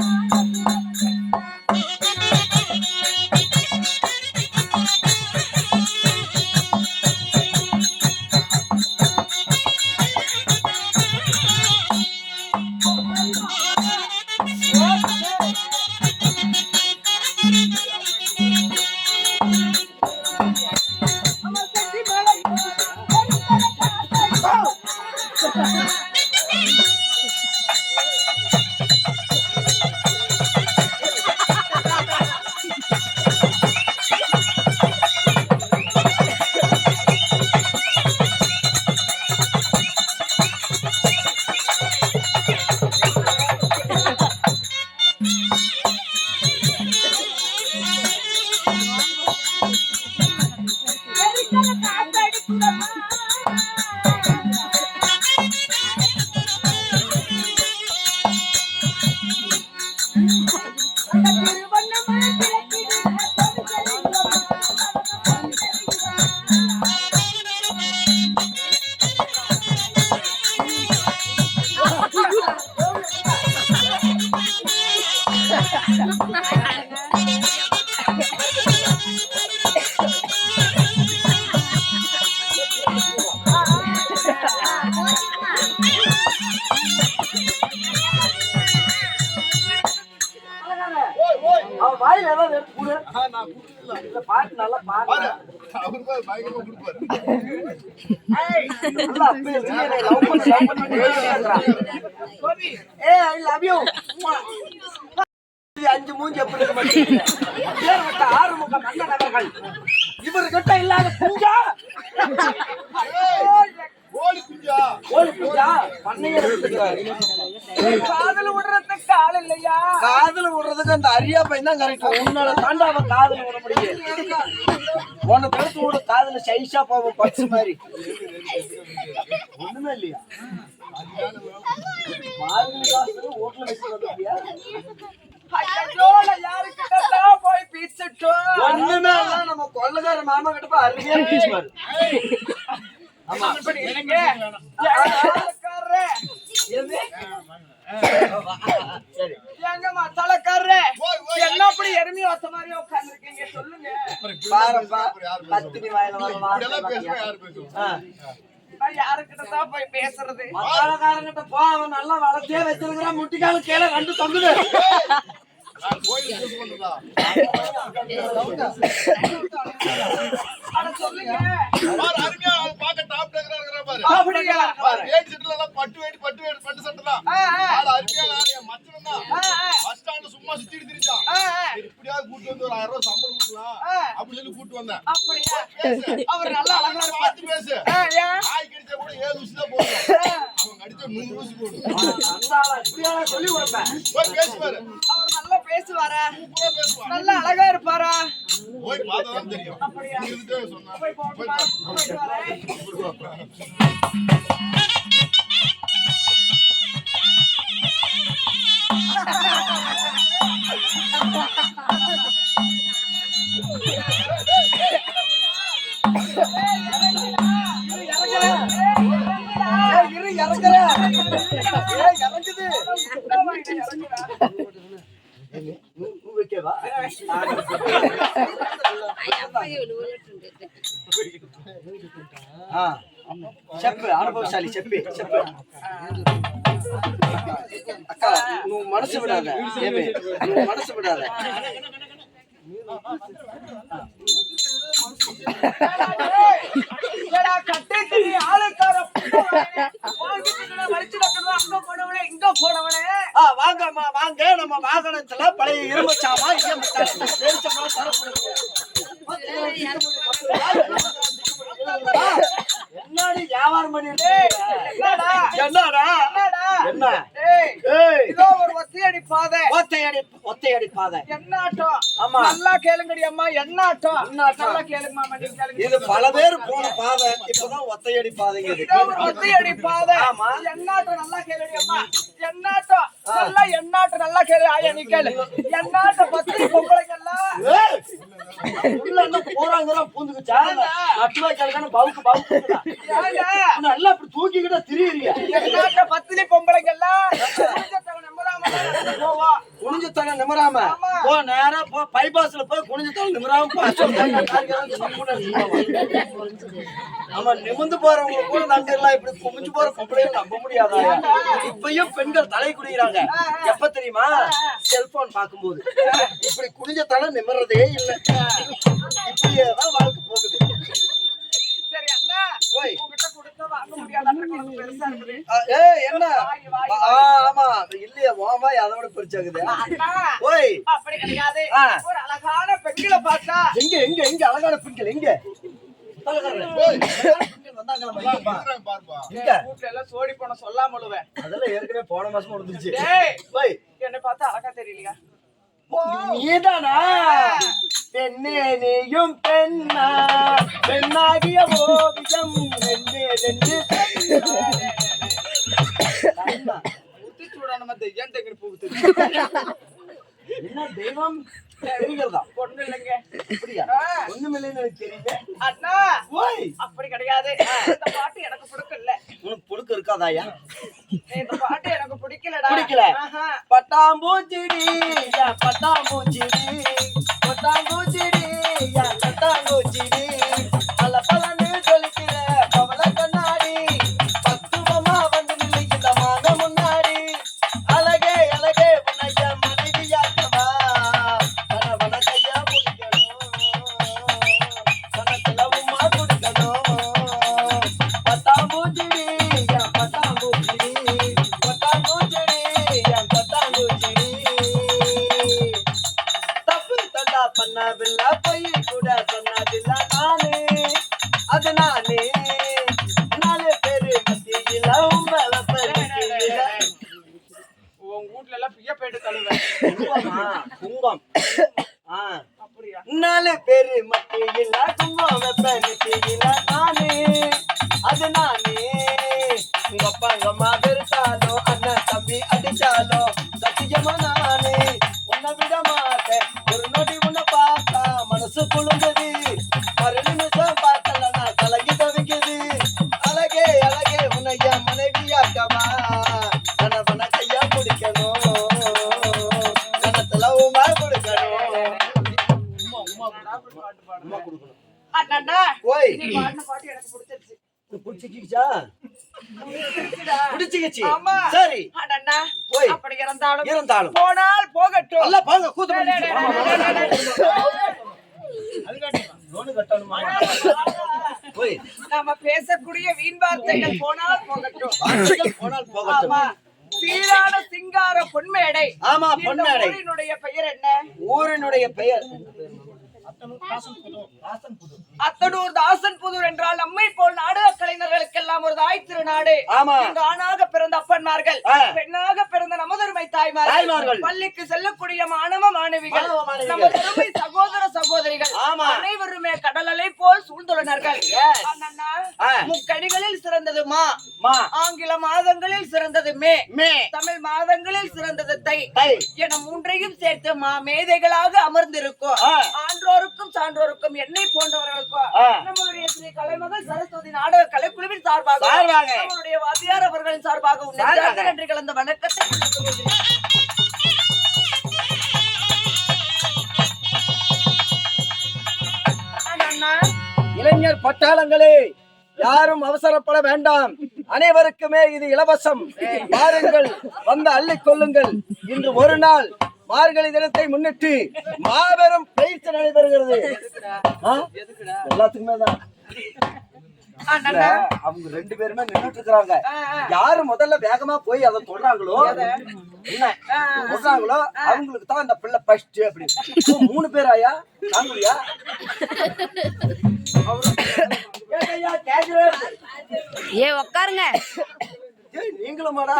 you பாட்டு நல்லா பாரு, பாடு. அவரு பாரு, பயங்கரமா கொடுப்பாரு. ஏய். அஞ்சு மூஞ்சி எப்படி இருக்க மாட்டேங்குது? பேர் விட்ட ஆறு முகம் நல்ல நபர்கள். இவர்கிட்ட இல்லாத குஞ்சா கோழி குஞ்சா? கோழி குஞ்சா வச்சிருக்காரு. காதல் விடுறதுக்கு ஆள் இல்லையா காதுல விடுறதுக்கு அந்த அரியா பையன் தான் கரெக்ட் உன்னால தாண்டா அவன் காதுல விட முடியும் உன்னை தடுத்து விட காதுல சைஸா போவோம் பட்ஸ் மாதிரி ஒண்ணுமே இல்லையா ஓட்டுல வச்சு ஒண்ணுமே நம்ம கொள்ளக்கார மாமா கிட்ட போய் அருமையா பேசுவாரு. ஆமா. சரி. எங்க மசாலக்காரரே ஓய், ஓய், என்ன அப்படி எருமி வச்ச மாதிரி உட்கார்ந்துருக்கீங்க? சொல்லுங்க. பாருப்பா வாயில நான் யாருக்கிட்ட தான் போய் பேசுறது. மசாலாக்காரங்கிட்ட போ அவன் நல்லா வளர்த்தே வச்சிருக்கிறான். முட்டிக்கால கீழே ரெண்டு தொங்குது. அருமையா பட்டு வேட்டி, பட்டு வேட்டி, பட்டு சட்டை தான். ஆ, ஆ. ஆள் அருமையான ஆளு, என் மச்சான் தான். ஆ, ஆ. bus stand ல சும்மா சுத்திட்டு திரிஞ்சான். இப்படியாவது கூட்டிட்டு வந்து ஒரு ஆயிரம் ரூபாய் சம்பளம் கொடுக்கலாம். அப்படின்னு சொல்லி கூட்டிட்டு வந்தேன். அவர் நல்லா அழகா பார்த்து பேசு நாய் கடிச்சா கூட ஏழு ஊசி தான் போடும் சொல்லி கொடுப்பேன் போய் பேசுவாரு அவர் நல்லா பேசுவாரா நல்லா அழகா இருப்பாரா போய் தெரியும் போய் చెప్పు అనుభవశాలి చెప్పి చెప్పు అక్క నువ్వు మనసు విడాద ఏమి నువ్వు మనసు విడాద வாங்கம்மா வாங்க. நம்ம வாகனத்துல பழைய இரும்பு சாமான் இங்க முட்டாய், வெளிச்சம்லாம் தரப்படுது. என்னடி வியாபாரம் பண்ணிட்டு என்னடா? என்னடா? என்னடா? என்ன ஏய், ஏய் இதோ ஒரு ஒத்தையடி பாதை ஒத்தையடி ஒத்தையடி பாதை ஆமா. நல்லா கேளுங்கடி அம்மா என்னாட்டம் என்னாட்டம்? நல்லா கேளுங்க மாமா நீங்க கேளுங்க. இது பல பேர் போன பாதை. இப்பதான் ஒத்தையடி பாதைங்குது இதோ ஒத்தையடி பாதை ஆமா. நல்லா கேளுடி அம்மா. என்னாட்டம் நல்லா என்னாட்டம் நல்லா கேளு. ஆயா நீ கேளு. பத்தி என்ன கிழக்கான பவுக்கு பவுக்கு ஏங்க? நல்லா இப்படி தூக்கிக்கிட்ட திரியுறியா? என்னாட்ட பத்தினி குனிஞ்ச தலை நிமிராம. போ நேரா போ பைபாஸ்ல போய் குனிஞ்ச தலை நிமிராம ஆமா நிமிந்து போறவங்க கூட எல்லாம் இப்படி குமிஞ்சு போற பொம்பளையும் நம்ப முடியாதா? இப்பயும் பெண்கள் தலை குனிகிறாங்க எப்ப தெரியுமா? செல்போன் பார்க்கும்போது. இப்படி குனிஞ்ச தலை நிமிர்றதே இல்ல. இப்படியே தான் வாழ்க்கை போகுது. என்ன? ஆமா. இல்லையா ஓமா அதை விட பிரிச்சாக்குது. ஓய். அப்படி கிடையாது. ஆ. ஒரு அழகான பெண்களை பார்த்தா. எங்க எங்க எங்க? அழகான பெண்கள் எங்க? சோடி போன சொல்லாமலுவேன் அதெல்லாம் ஏற்கனவே போன மாசம் முடிஞ்சிச்சு என்னை பார்த்தா அழகா தெரியலையா? நீதானா பெண்ணே நீயும் பெண்ணா. பெண்ணாகிய ஓவியம் ரெண்டு ரெண்டு பெண்ணா. உத்திச்சூடான மத்த ஏன் தங்கி போகுது அப்படி கிடையாது. இந்த பாட்டு எனக்கு பிடிக்கல. உனக்கு புழுக்கு இருக்காதாயா இந்த பாட்டு எனக்கு பிடிக்கலடா. பிடிக்கல? பட்டாம்பூச்சிடி பட்டாம்பூச்சிடி. பட்டாம்பூச்சிடி பட்டாம்பூச்சிடி. வீட்ல எல்லாம் பிய போயிட்டு தழுவேன் குங்குமமா? குங்குமம். ஆ. அப்படியா? நாலு பேரு மத்தியில குங்குமம் வெப்பத்தியில நானே. அது நானே. உங்க அப்பா எங்க அம்மா பிடிச்சிக்கிச்சா? பிடிச்சிக்கிச்சு. சரி. அப்படி இருந்தாலும் இருந்தாலும் போனால் போகட்டும். கூத்து நாம பேசக்கூடிய வீண் வார்த்தைகள் போனால் போகட்டும். வார்த்தைகள் போனால் போகட்டும். சீரான சிங்கார பொன்மேடை. ஆமா பொன்னாடை ஊரினுடைய பெயர் என்ன? ஊரினுடைய பெயர். அத்தனூர் தாசன் புதூர் என்றால் நம்மை போல் நாடக கலைஞர்களுக்கெல்லாம் ஒரு தாய் திருநாடு. இங்கு ஆணாக பிறந்த அப்பன்மார்கள். பெண்ணாக பிறந்த நமதருமை தாய்மார்கள். பள்ளிக்கு செல்லக்கூடிய மாணவ மாணவிகள் மாணவ மாணவிகள். நமது அருமை சகோதர சகோதரிகள். அனைவருமே கடல் அலை போல் சூழ்ந்துள்ளனர்கள். முக்கணிகளில் சிறந்தது மா ஆங்கில மாதங்களில் சிறந்தது மே மே தமிழ் மாதங்களில் சிறந்தது தை என மூன்றையும் சேர்த்து மா மேதைகளாக அமர்ந்திருக்கும். ஆன்றோருக்கும் சான்றோருக்கும் என்னை போன்றவர்களுக்கும் ஆ. நம்மளுடைய ஸ்ரீ கலைமகள் சரஸ்வதி நாடக கலைக்குழுவின் சார்பாக சார்பாக. நம்மளுடைய வாத்தியார் அவர்களின் சார்பாக உன்னை நன்றி கலந்த வணக்கத்தை இளைஞர் பட்டாளங்களே யாரும் அவசரப்பட வேண்டாம். அனைவருக்குமே இது இலவசம். பாருங்கள் வந்து அள்ளிக் கொள்ளுங்கள். இன்று ஒரு நாள் மார்கழி தினத்தை முன்னிட்டு மாபெரும் பயிற்சி நடைபெறுகிறது? எல்லாத்துக்குமே தான். அவங்க ரெண்டு பேருமே நின்னுட்டு இருக்காங்க ஆ, ஆ. யாரு முதல்ல வேகமா போய் அதை தொடுறாங்களோ என்ன? சொல்றாங்களோ அவங்களுக்கு தான் அந்த பிள்ளை ஃபர்ஸ்ட் அப்படி ஓ, மூணு பேராயா? தாங்குறியா ஏய்யா, கேக்குறேன். ஏ உக்காருங்க. ஏய், நீங்களுமாடா?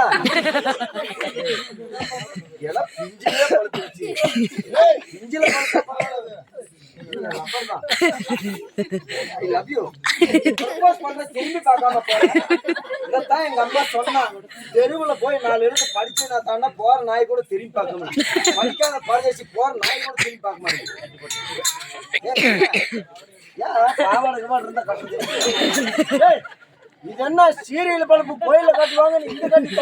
இதைத்தான் எங்க அம்மா சொன்னா தெருவுல போய் நாலு இருந்து படிச்சு நான் தாண்டா போற நாய் கூட திரும்பி பார்க்க முடியும் படிக்காத பரதேசி போற நாய் கூட திரும்பி பார்க்க மாட்டேன் ஏன் பாவாடை கீவாடை இருந்தா கட்டுறது ஏய், இது என்ன சீரியல் பல்பு கோயில கட்டுவாங்க நீ இங்க கட்டி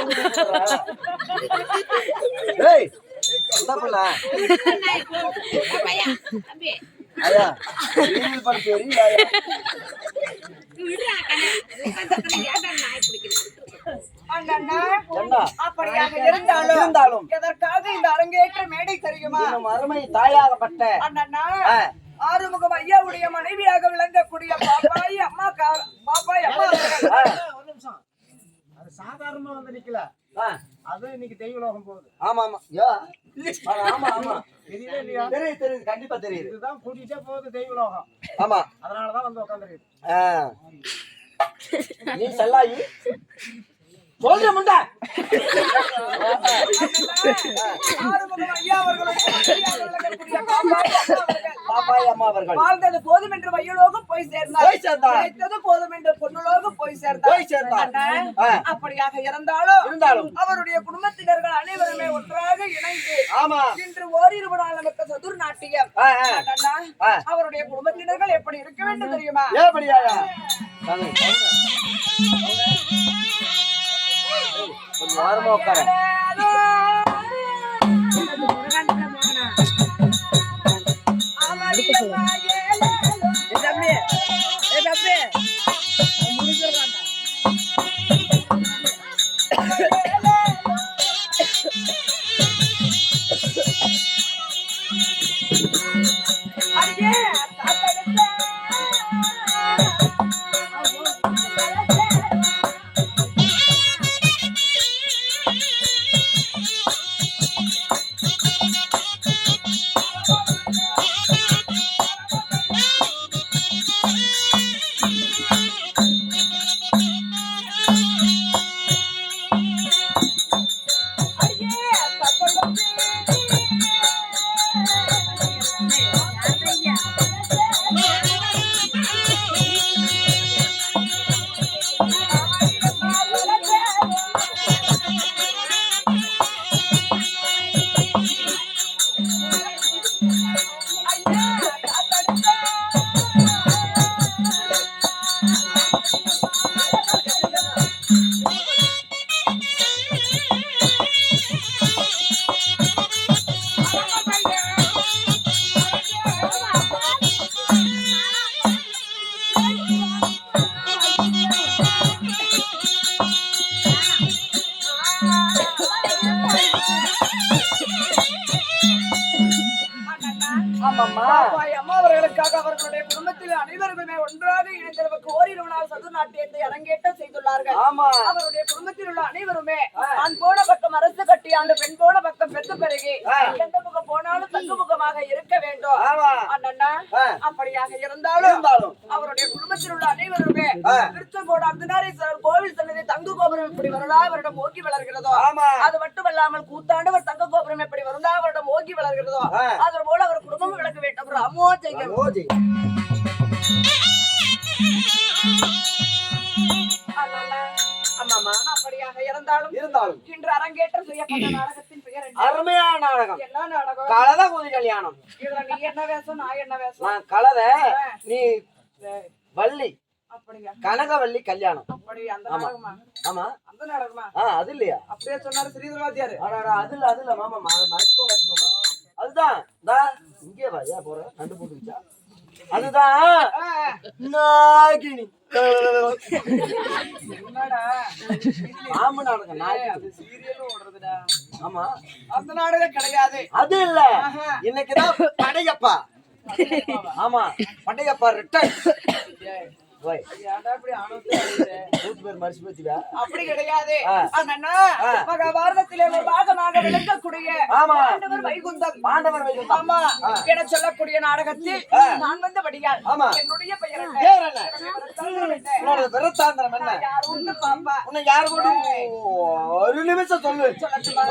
இருந்தாலும் இருந்தாலும் எதற்காக இந்த அரங்கேற்ற மேடை தெரியுமா? அருமை தாயாகப்பட்ட. ஆறுமுகம் ஐயாவுடைய மனைவியாக விளங்கக்கூடிய பாப்பாய் அம்மா பாப்பாய் அம்மா சாதாரணமா வந்து நிக்கல. அது இன்னைக்கு தெய்வலோகம் போகுது. ஆமா ஆமா யா. ஆமா ஆமா. தெரியவே இல்லையா? தெரியுது தெரியுது கண்டிப்பா தெரியுது. இதுதான் கூட்டிட்டே போகுது தெய்வலோகம். ஆமா. அதனாலதான் வந்து உட்காந்துருக்கு ஆ. நீ செல்லாயி. சொல்ற முண்டா ஐயா அவர்களுடைய பாப்பாய் அம்மா அவர்கள் பாப்பாய் அம்மா அவர்கள். வாழ்ந்தது போதும் என்று வையலோகம் போய் சேர்ந்தார். போய் சேர்ந்தார். கிடைத்தது போதும் என்று பொன்னுலோகம் போய் சேர்ந்தார். போய் சேர்ந்தார். அப்படியாக இருந்தாலும் இருந்தாலும். அவருடைய குடும்பத்தினர்கள் அனைவருமே ஒன்றாக இணைந்து ஆமா. இன்று ஓரிரு நாள் நமக்கு சதுர் நாட்டியம். அவருடைய குடும்பத்தினர்கள் எப்படி இருக்க வேண்டும் தெரியுமா? தாங்க. கொஞ்சம் வாரமா உட்கார. ஆமாம்மா பாப்பாய் அம்மா அவர்களுக்காக அவர்களுடைய குடும்பத்தில் அனைவருமே ஒன்றாக இணைந்தவருக்கு ஓரிரு நாள் சதுர் நாட்டியத்தை அரங்கேற்றம் செய்துள்ளார்கள். அவருடைய குடும்பத்தில் உள்ள அனைவருமே ஆண் போன பக்கம் அரசு கட்டி ஆண்டு பெண் போன பக்கம் பெற்று பெருகி எந்த முகம் போனாலும் தங்கு முகமாக இருக்க வேண்டும். அண்ணா. அப்படியாக இருந்தாலும் இருந்தாலும். அவருடைய குடும்பத்தில் உள்ள அனைவருமே. திருச்செங்கோடு அர்த்தநாரீஸ்வரர் கோவில் சன்னதி தங்கு கோபுரம் எப்படி வருடா வருடம் ஓங்கி வளர்கிறதோ? ஆமா. அது மட்டுமல்லாமல் கூத்தாண்டவர் தங்க கோபுரம் எப்படி வருடா வருடம் ஓங்கி வளர்கிறதோ? ஆ. அது போல அவர் குடும்பம் விளக்க வேண்டும். ராமோ இருந்தாலும் இருந்தாலும் இன்று அரங்கேற்றம் செய்யப்பட்ட நாடகத்தின் பெயர் என்ன? அருமையான நாடகம். என்ன நாடகம்? கலத குதி கல்யாணம். இதுல நீ என்ன வேஷம் நான் என்ன வேஷம்? நான் கலத நீ வள்ளி. கனகவள்ளி கல்யாணம். ஆமா. அந்த நாடகமா? ஆ அது இல்லையா அப்படியே சொன்னாரு ஸ்ரீதர் வாத்தியாரு. அடடா, அது இல்ல அது இல்ல மாமா மறைச்சுக்கோ, வச்சுக்கோமா. அதுதான் இங்கே வா ஏன் போற. கண்டு போட்டுச்சா அதுதான் நாகினி. பாம்பு நாடகம் சீரியலும் ஓடுறதுடா. ஆமா. அந்த நாடகம் கிடையாது. அது இல்ல. இன்னைக்குதான் படையப்பா. ஆமா. படையப்பா ரிட்டர்ன் அப்படி கிடையாது. மகாபாரதத்திலே ஒரு பாகமாக விளங்கக்கூடிய. பாண்டவர் வைகுந்தம். பாண்டவர் வைகுந்தம். ஆமா. என சொல்லக்கூடிய நாடகத்தில். நான் வந்தபடியால். என்னுடைய பெயர் என்ன? பேர் என்ன? பாப்பா? உன்னை யாரு கூட ஒரு நிமிஷம் சொல்லு. சொல்லட்டுமா?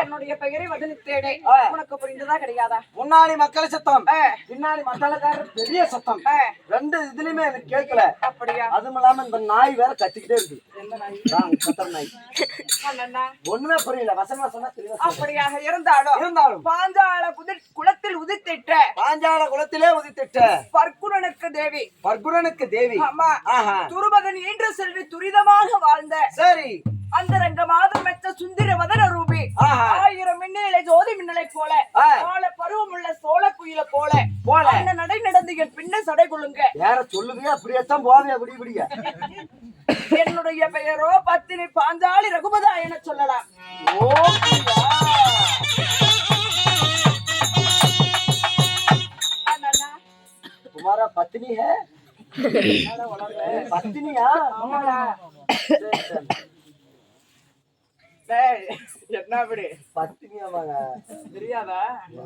என்னுடைய பெயரை வதனித்தேனே. உனக்கு புரிந்ததா கிடையாதா? முன்னாடி மக்கள் சத்தம். பின்னாடி மத்தாளக்காரர் பெரிய சத்தம். ரெண்டு இதுலயுமே எனக்கு கேட்கல. அப்படியா? அதுவும் இல்லாம இந்த நாய் வேற கத்திக்கிட்டே இருக்கு. நாய்? ஒண்ணுமே புரியல. வசனம் சொன்னா தெரியல அப்படியாக இருந்தாலும் இருந்தாலும். பாஞ்சால குதி குளத்தில் உதித்திட்ட பாஞ்சால குலத்திலே உதித்திட்ட பர்க்குணனுக்கு தேவி. பர்குரனுக்கு தேவி. ஆமா. ஆஹா. துருபகன் ஈன்ற செல்வி துரிதமாக வாழ்ந்த. சரி. அந்த ரங்க மாதம் மெச்ச சுந்தர வதன ரூபி ஆஹா. ஆயிரம் மின்னலை ஜோதி மின்னலை போல ஆ. கால பருவமுள்ள சோழ குயில போல போல. அந்த நடை நடந்து என் பின்ன சடை கொள்ளுங்க வேற சொல்லுவியா அப்படியே தான் போவியா அப்படி இப்படியா என்னுடைய பெயரோ பத்தினி பாஞ்சாலி ரகுபதா என சொல்லலாம் ஓ அண்ணா, तुम्हारा पत्नी है पत्निया என்ன அப்படி? பத்தினியா வாங்க தெரியாதா? நீ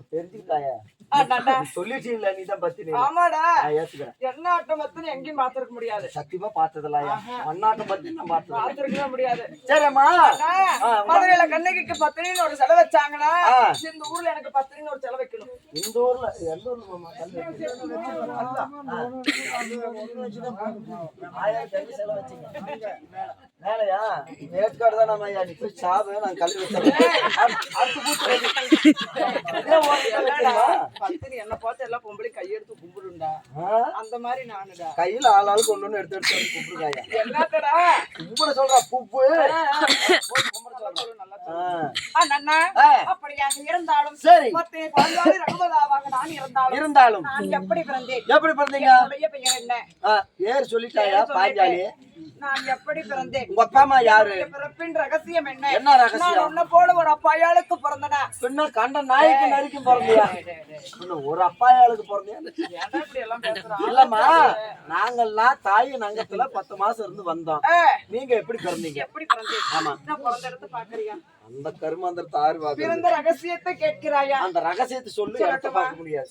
சொல்லிட்டீங்களா நீ தான் பத்தினி. ஆமாடா. ஏத்துக்கிறேன். என்ன ஆட்டம் பத்தினி? எங்கேயும் பாத்திருக்க முடியாது. சத்தியமா பார்த்ததில்ல மண்ணாட்டம் பத்தி நான் பாத்திருக்கவே முடியாது. சரிம்மா. மதுரையில கண்ணகிக்கு பத்தினின்னு ஒரு செலவு வச்சாங்கன்னா. இந்த ஊர்ல எனக்கு பத்தினின்னு ஒரு செலவு வைக்கணும். இந்த ஊர்ல எந்த ஊர்ல ஆயிரம் செலவு வச்சீங்க. மேலையா ஏற்காடு தான் நம்ம ஐயா நீ போய் நான் கல்வி என்ன பார்த்து எல்லாம் பொம்பளை கையெடுத்து கும்பிடுண்டா? அந்த மாதிரி நானுடா. கையில ஆளாளுக்கு ஒண்ணு எடுத்து எடுத்து கும்பிடுறாயா? என்னத்தடா? கும்பிட சொல்றா பூப்பு இருந்தாலும் எப்படி பிறந்தேன்? எப்படி பிறந்தீங்க? பேர் சொல்லிட்டாயா பாஞ்சாலி? நான் எப்படி பிறந்தேன்? உங்க அப்பா அம்மா யாரு பிறப்பின் ரகசியம் என்ன? என்ன ரகசியம்? உன்னை போல ஒரு அப்பாயாளுக்கு பிறந்தனா? பின்ன கண்ட நாய்க்கு நரிக்கும் பிறந்தியா? ஒரு அப்பாயாளுக்கு பிறந்தியா? இல்லம்மா நாங்கெல்லாம் தாய் நங்கத்துல பத்து மாசம் இருந்து வந்தோம். நீங்க எப்படி பிறந்தீங்க? எப்படி பிறந்தேன் ஆமா. பிறந்த இடத்த பாக்குறியா அந்த கருமாந்திரத்தை ஆறு பிறந்த ரகசியத்தை கேட்கிறாயா? அந்த ரகசியத்தை சொல்லி பார்க்க முடியாது.